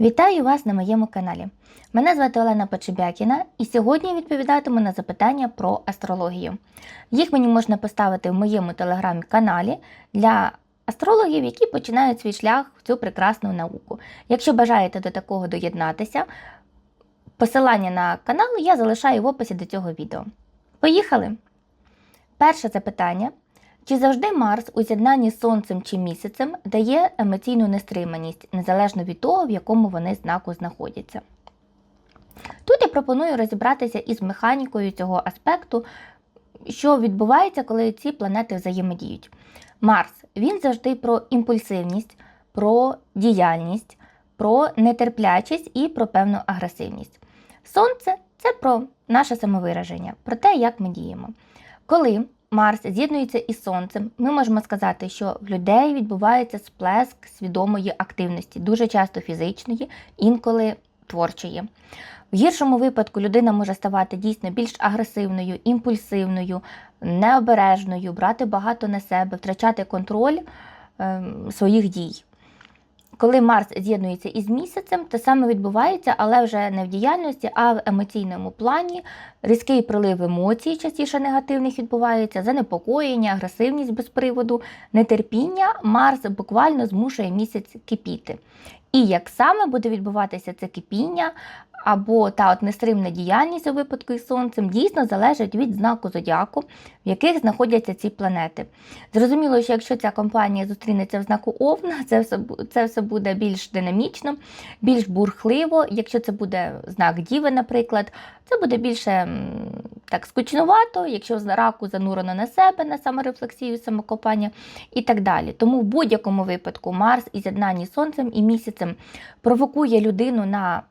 Вітаю вас на моєму каналі. Мене звати Олена Почебякіна, і сьогодні відповідатиму на запитання про астрологію. Їх мені можна поставити в моєму телеграм-каналі для астрологів, які починають свій шлях в цю прекрасну науку. Якщо бажаєте до такого доєднатися, посилання на канал я залишаю в описі до цього відео. Поїхали! Перше запитання. Чи завжди Марс у з'єднанні з Сонцем чи місяцем дає емоційну нестриманість, незалежно від того, в якому вони знаку знаходяться? Тут я пропоную розібратися із механікою цього аспекту, що відбувається, коли ці планети взаємодіють. Марс він завжди про імпульсивність, про діяльність, про нетерплячість і про певну агресивність. Сонце це про наше самовираження, про те, як ми діємо. Коли Марс з'єднується із Сонцем, ми можемо сказати, що в людей відбувається сплеск свідомої активності, дуже часто фізичної, інколи творчої. В гіршому випадку людина може ставати дійсно більш агресивною, імпульсивною, необережною, брати багато на себе, втрачати контроль е, своїх дій. Коли Марс з'єднується із місяцем, те саме відбувається, але вже не в діяльності, а в емоційному плані. Різкий прилив емоцій, частіше негативних відбувається, занепокоєння, агресивність без приводу, нетерпіння. Марс буквально змушує місяць кипіти. І як саме буде відбуватися це кипіння, або та от нестримна діяльність у випадку із сонцем дійсно залежить від знаку зодіаку, в яких знаходяться ці планети. Зрозуміло, що якщо ця компанія зустрінеться в знаку Овна, це все, це все буде більш динамічно, більш бурхливо. Якщо це буде знак Діви, наприклад, це буде більше так скучнувато, якщо з раку занурено на себе, на саморефлексію, самокопання і так далі. Тому в будь-якому випадку Марс і з'єднанні Сонцем і місяцем провокує людину на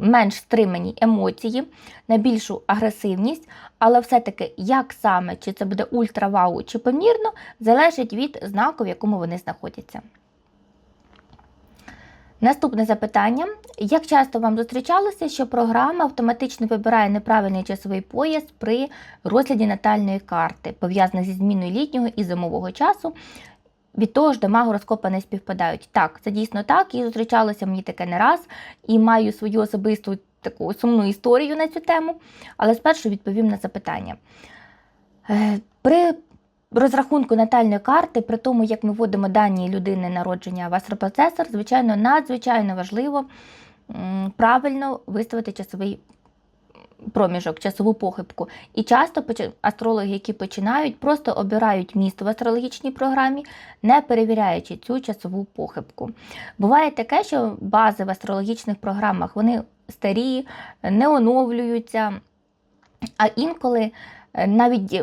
менш стримані емоції, на більшу агресивність, але все-таки як саме, чи це буде ультравау, чи помірно, залежить від знаку, в якому вони знаходяться. Наступне запитання. Як часто вам зустрічалося, що програма автоматично вибирає неправильний часовий пояс при розгляді натальної карти, пов'язаних зі зміною літнього і зимового часу? Від того ж дома гороскопа не співпадають. Так, це дійсно так, і зустрічалося мені таке не раз, і маю свою особисту таку сумну історію на цю тему, але спершу відповім на запитання. Е, при розрахунку натальної карти, при тому, як ми вводимо дані людини народження в астропроцесор, звичайно, надзвичайно важливо правильно виставити часовий проміжок, часову похибку. І часто астрологи, які починають, просто обирають місто в астрологічній програмі, не перевіряючи цю часову похибку. Буває таке, що бази в астрологічних програмах вони старі, не оновлюються, а інколи навіть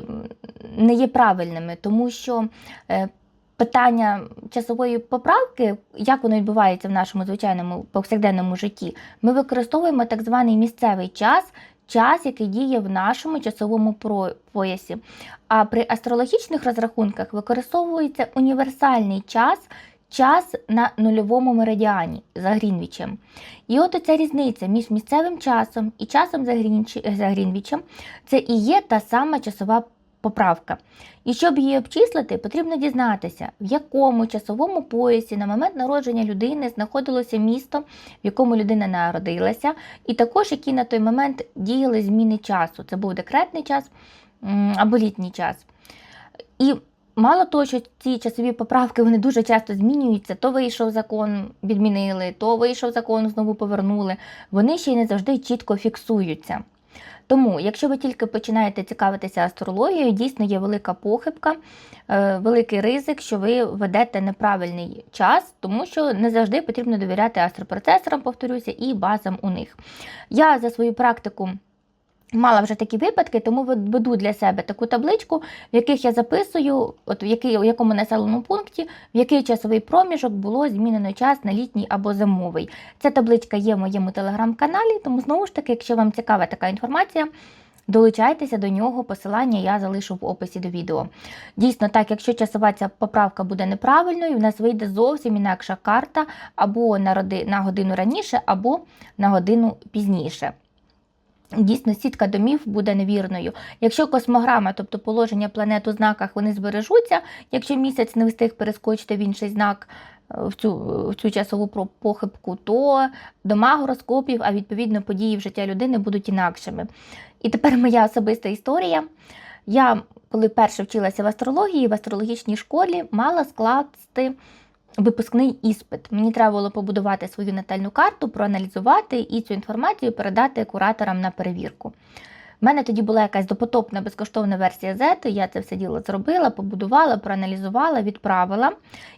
не є правильними, тому що е, питання часової поправки, як воно відбувається в нашому звичайному повсякденному житті, ми використовуємо так званий місцевий час. Час, який діє в нашому часовому поясі. А при астрологічних розрахунках використовується універсальний час, час на нульовому меридіані за Грінвічем. І от оця різниця між місцевим часом і часом за Грінвічем це і є та сама часова поправка. І щоб її обчислити, потрібно дізнатися, в якому часовому поясі на момент народження людини знаходилося місто, в якому людина народилася, і також які на той момент діяли зміни часу. Це був декретний час або літній час. І Мало того, що ці часові поправки вони дуже часто змінюються, то вийшов закон, відмінили, то вийшов закон, знову повернули. Вони ще й не завжди чітко фіксуються. Тому, якщо ви тільки починаєте цікавитися астрологією, дійсно є велика похибка, е, великий ризик, що ви ведете неправильний час, тому що не завжди потрібно довіряти астропроцесорам, повторюся, і базам у них. Я за свою практику. Мала вже такі випадки, тому веду для себе таку табличку, в яких я записую, от в який, у якому населеному пункті, в який часовий проміжок було змінено час на літній або зимовий. Ця табличка є в моєму телеграм-каналі, тому знову ж таки, якщо вам цікава така інформація, долучайтеся до нього, посилання я залишу в описі до відео. Дійсно, так, якщо часова ця поправка буде неправильною, в нас вийде зовсім інакша карта або на годину раніше, або на годину пізніше. Дійсно, сітка домів буде невірною. Якщо космограма, тобто положення планет у знаках, вони збережуться, якщо місяць не встиг перескочити в інший знак, в цю, в цю часову похибку, то дома гороскопів, а відповідно події в життя людини будуть інакшими. І тепер моя особиста історія. Я, коли перше вчилася в астрології, в астрологічній школі мала скласти випускний іспит. Мені треба було побудувати свою натальну карту, проаналізувати і цю інформацію передати кураторам на перевірку. У мене тоді була якась допотопна безкоштовна версія Z, я це все діло зробила, побудувала, проаналізувала, відправила.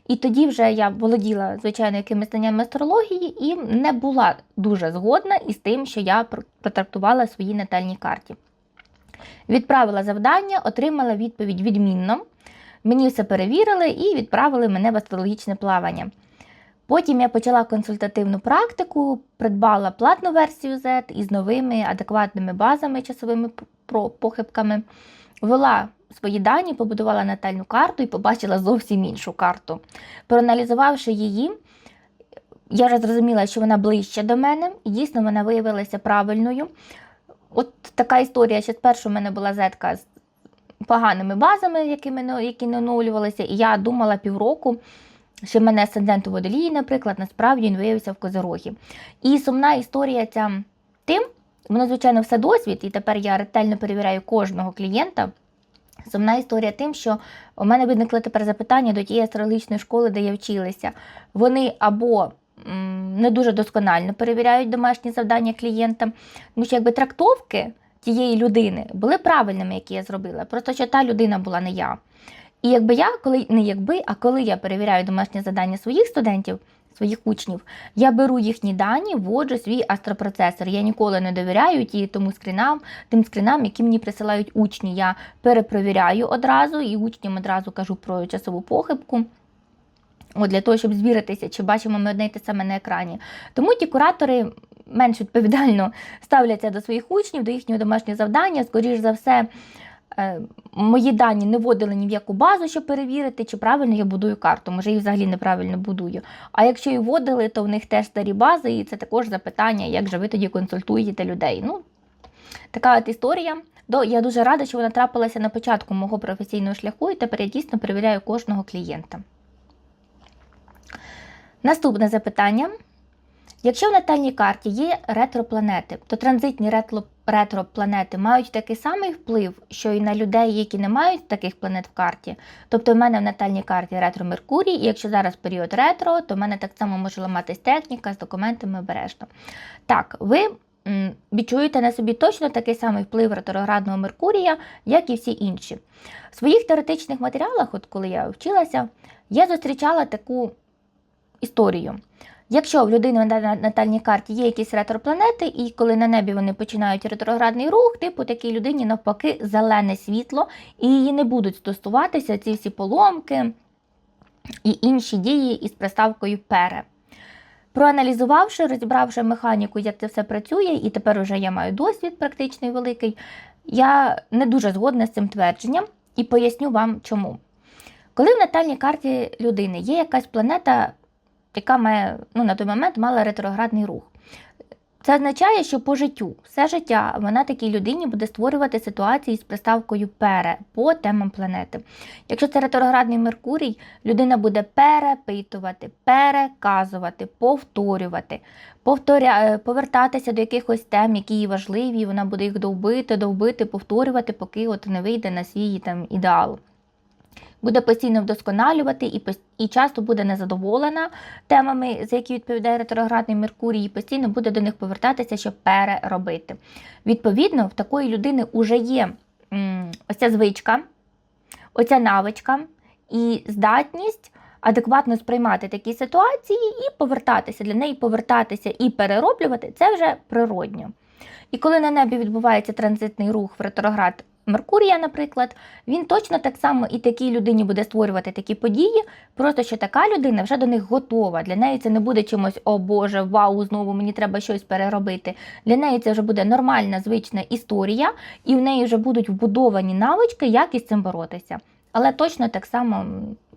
І тоді вже я володіла, звичайно, якимись знаннями астрології і не була дуже згодна із тим, що я протрактувала в своїй натальній карті. Відправила завдання, отримала відповідь відмінно. Мені все перевірили і відправили мене в астрологічне плавання. Потім я почала консультативну практику, придбала платну версію Z із новими адекватними базами, часовими похибками, ввела свої дані, побудувала натальну карту і побачила зовсім іншу карту. Проаналізувавши її, я вже зрозуміла, що вона ближче до мене, і дійсно вона виявилася правильною. От така історія, що спершу в мене була зетка з поганими базами, якими, не- які не оновлювалися, і я думала півроку, що в мене асцендент у водолії, наприклад, насправді він виявився в козирогі. І сумна історія ця тим, воно, звичайно, все досвід, і тепер я ретельно перевіряю кожного клієнта. Сумна історія тим, що у мене виникли тепер запитання до тієї астрологічної школи, де я вчилася. Вони або не дуже досконально перевіряють домашні завдання клієнта, тому що якби трактовки тієї людини були правильними, які я зробила. Просто що та людина була не я. І якби я, коли не якби, а коли я перевіряю домашні завдання своїх студентів, своїх учнів, я беру їхні дані, вводжу свій астропроцесор. Я ніколи не довіряю ті тому скрінам, тим скрінам, які мені присилають учні. Я перепровіряю одразу і учням одразу кажу про часову похибку. От для того, щоб звіритися, чи бачимо ми одне й те саме на екрані. Тому ті куратори менш відповідально ставляться до своїх учнів, до їхнього домашнього завдання. Скоріш за все, е, мої дані не вводили ні в яку базу, щоб перевірити, чи правильно я будую карту. Може, їх взагалі неправильно будую. А якщо і вводили, то в них теж старі бази, і це також запитання, як же ви тоді консультуєте людей. Ну, така от історія. Я дуже рада, що вона трапилася на початку мого професійного шляху, і тепер я дійсно перевіряю кожного клієнта. Наступне запитання. Якщо в натальній карті є ретропланети, то транзитні ретропланети мають такий самий вплив, що і на людей, які не мають таких планет в карті. Тобто в мене в натальній карті ретро Меркурій, і якщо зараз період ретро, то в мене так само може ламатись техніка з документами обережно. Так, ви відчуєте на собі точно такий самий вплив ретроградного Меркурія, як і всі інші. В своїх теоретичних матеріалах, от коли я вчилася, я зустрічала таку історію. Якщо в людини на на- натальній карті є якісь ретропланети, і коли на небі вони починають ретроградний рух, типу такій людині навпаки зелене світло, і її не будуть стосуватися ці всі поломки і інші дії із приставкою пере. Проаналізувавши, розібравши механіку, як це все працює, і тепер уже я маю досвід практичний великий, я не дуже згодна з цим твердженням і поясню вам чому. Коли в натальній карті людини є якась планета, яка має, ну, на той момент мала ретроградний рух. Це означає, що по життю, все життя вона такій людині буде створювати ситуації з приставкою пере по темам планети. Якщо це ретроградний Меркурій, людина буде перепитувати, переказувати, повторювати, повторя... е, повертатися до якихось тем, які їй важливі, вона буде їх довбити, довбити, повторювати, поки от не вийде на свій там ідеал буде постійно вдосконалювати і, і часто буде незадоволена темами, за які відповідає ретроградний Меркурій, і постійно буде до них повертатися, щоб переробити. Відповідно, в такої людини вже є ось ця звичка, оця навичка і здатність адекватно сприймати такі ситуації і повертатися. Для неї повертатися і перероблювати це вже природньо. І коли на небі відбувається транзитний рух в ретроград Меркурія, наприклад, він точно так само і такій людині буде створювати такі події, просто що така людина вже до них готова. Для неї це не буде чимось, о Боже, вау, знову мені треба щось переробити. Для неї це вже буде нормальна, звична історія, і в неї вже будуть вбудовані навички, як із цим боротися. Але точно так само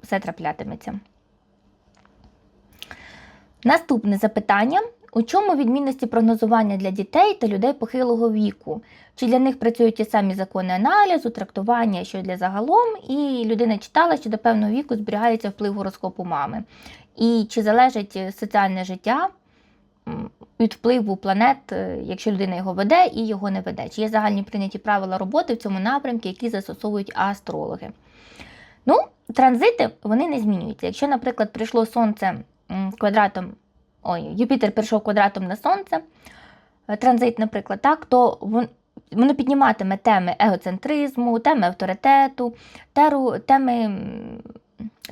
все траплятиметься. Наступне запитання. У чому відмінності прогнозування для дітей та людей похилого віку? Чи для них працюють ті самі закони аналізу, трактування, що для загалом, і людина читала, що до певного віку зберігається вплив гороскопу мами? І чи залежить е, соціальне життя від впливу планет, е, якщо людина його веде і його не веде? Чи є загальні прийняті правила роботи в цьому напрямку, які застосовують астрологи? Ну, транзити вони не змінюються. Якщо, наприклад, прийшло сонце квадратом, ой, Юпітер прийшов квадратом на сонце, е, транзит, наприклад, так, то воно підніматиме теми егоцентризму, теми авторитету, теми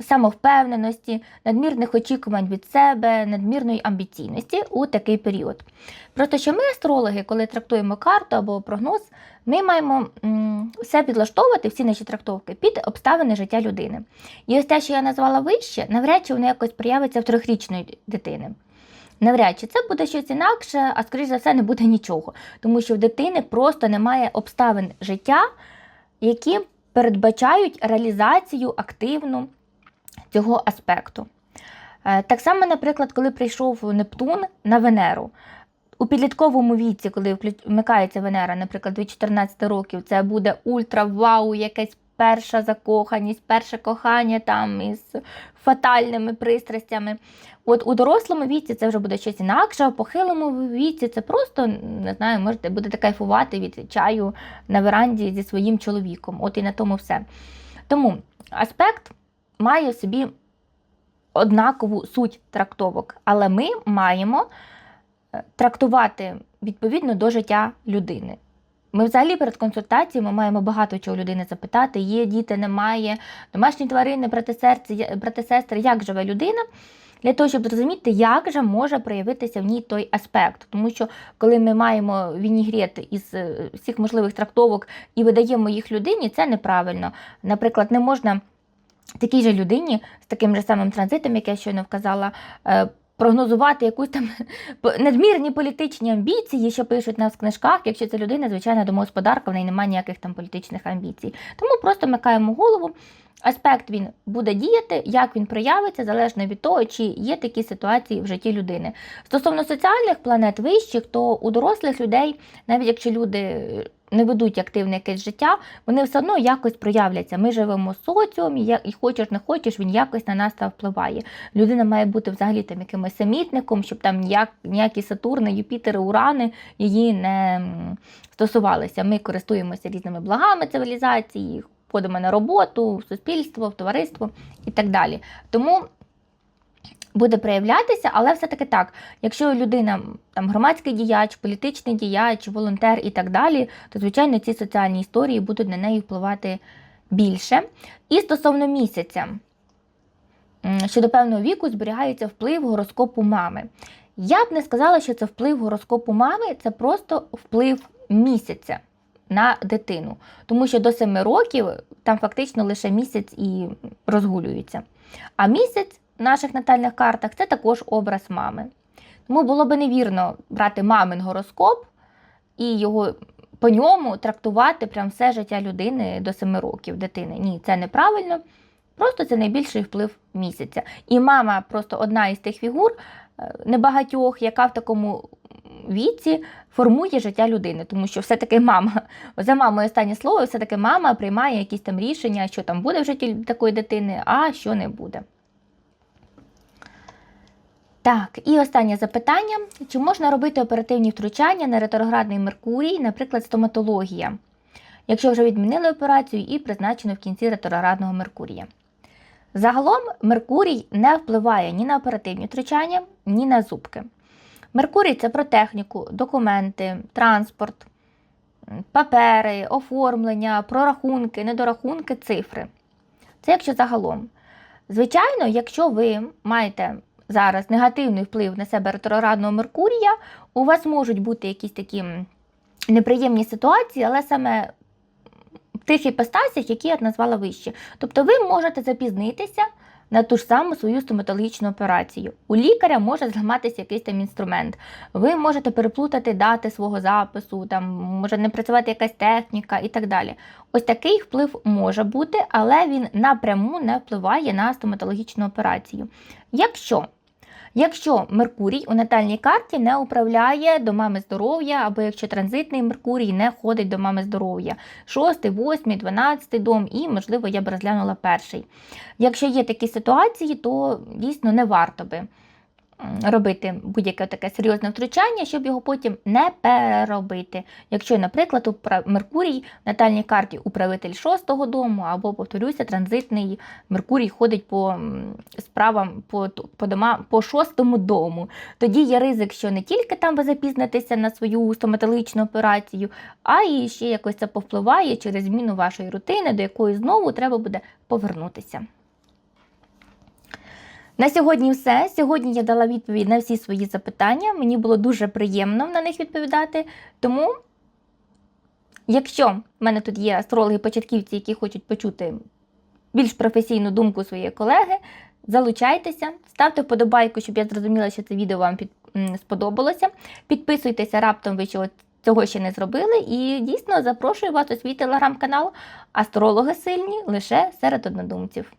самовпевненості, надмірних очікувань від себе, надмірної амбіційності у такий період. Просто що ми, астрологи, коли трактуємо карту або прогноз, ми маємо все підлаштовувати, всі наші трактовки під обставини життя людини. І ось те, що я назвала вище, навряд чи воно якось проявиться в трьохрічної дитини. Навряд чи це буде щось інакше, а скоріш за все не буде нічого, тому що в дитини просто немає обставин життя, які передбачають реалізацію активну цього аспекту. Е, Так само, наприклад, коли прийшов Нептун на Венеру. У підлітковому віці, коли вмикається Венера, наприклад, від 14 років, це буде ультра вау, якась перша закоханість, перше кохання там із фатальними пристрастями. От у дорослому віці це вже буде щось інакше, а в похилому віці це просто не знаю, можете будете кайфувати від чаю на веранді зі своїм чоловіком. От і на тому все. Тому аспект має в собі однакову суть трактовок, але ми маємо е, трактувати відповідно до життя людини. Ми взагалі перед консультацією ми маємо багато чого людини запитати: є діти, немає, домашні тварини, брати, серці, брати сестри, як живе людина, для того, щоб зрозуміти, як же може проявитися в ній той аспект. Тому що коли ми маємо вінігрет із е, всіх можливих трактовок і видаємо їх людині, це неправильно. Наприклад, не можна такій же людині з таким же самим транзитом, як я щойно вказала, е, прогнозувати якусь там надмірні політичні амбіції, що пишуть нас в книжках, якщо це людина, звичайно, домогосподарка, в неї немає ніяких там політичних амбіцій. Тому просто микаємо голову. Аспект він буде діяти, як він проявиться, залежно від того, чи є такі ситуації в житті людини. Стосовно соціальних планет вищих, то у дорослих людей, навіть якщо люди не ведуть активне якесь життя, вони все одно якось проявляться. Ми живемо в соціумі, і хочеш не хочеш, він якось на нас та впливає. Людина має бути взагалі там якимось самітником, щоб там ніяк, ніякі Сатурни, Юпітери, Урани її не стосувалися. Ми користуємося різними благами цивілізації, ходимо на роботу, в суспільство, в товариство і так далі. Тому буде проявлятися, але все-таки так, якщо людина там громадський діяч, політичний діяч, волонтер і так далі, то звичайно ці соціальні історії будуть на неї впливати більше. І стосовно місяця, що до певного віку зберігається вплив гороскопу мами. Я б не сказала, що це вплив гороскопу мами, це просто вплив місяця на дитину. Тому що до 7 років там фактично лише місяць і розгулюється. А місяць в наших натальних картах це також образ мами. Тому було би невірно брати мамин гороскоп і його по ньому трактувати прям все життя людини до 7 років дитини. Ні, це неправильно. Просто це найбільший вплив місяця. І мама просто одна із тих фігур е, небагатьох, яка в такому віці формує життя людини, тому що все-таки мама, за мамою останнє слово, все-таки мама приймає якісь там рішення, що там буде в житті такої дитини, а що не буде. Так, і останнє запитання: чи можна робити оперативні втручання на ретроградний Меркурій, наприклад, стоматологія, якщо вже відмінили операцію і призначено в кінці ретроградного Меркурія? Загалом Меркурій не впливає ні на оперативні втручання, ні на зубки. Меркурій це про техніку, документи, транспорт, папери, оформлення, прорахунки, недорахунки, цифри. Це якщо загалом. Звичайно, якщо ви маєте зараз негативний вплив на себе ретроградного Меркурія, у вас можуть бути якісь такі неприємні ситуації, але саме в тих іпостасях, які я назвала вище. Тобто ви можете запізнитися на ту ж саму свою стоматологічну операцію. У лікаря може зламатися якийсь там інструмент. Ви можете переплутати дати свого запису, там може не працювати якась техніка і так далі. Ось такий вплив може бути, але він напряму не впливає на стоматологічну операцію. Якщо Якщо Меркурій у натальній карті не управляє домами здоров'я, або якщо транзитний Меркурій не ходить до мами здоров'я, 6, 8, 12 дом, і, можливо, я б розглянула перший. Якщо є такі ситуації, то дійсно не варто би робити будь-яке таке серйозне втручання, щоб його потім не переробити. Якщо, наприклад, Меркурій в натальній карті управитель шостого дому, або, повторюся, транзитний Меркурій ходить по справам по, по, дома, по шостому дому. Тоді є ризик, що не тільки там ви запізнитеся на свою стоматологічну операцію, а і ще якось це повпливає через зміну вашої рутини, до якої знову треба буде повернутися. На сьогодні все. Сьогодні я дала відповідь на всі свої запитання. Мені було дуже приємно на них відповідати. Тому, якщо в мене тут є астрологи-початківці, які хочуть почути більш професійну думку своєї колеги, залучайтеся, ставте вподобайку, щоб я зрозуміла, що це відео вам під, сподобалося. Підписуйтеся раптом, ви чого цього ще не зробили. І дійсно запрошую вас у свій телеграм-канал Астрологи сильні лише серед однодумців.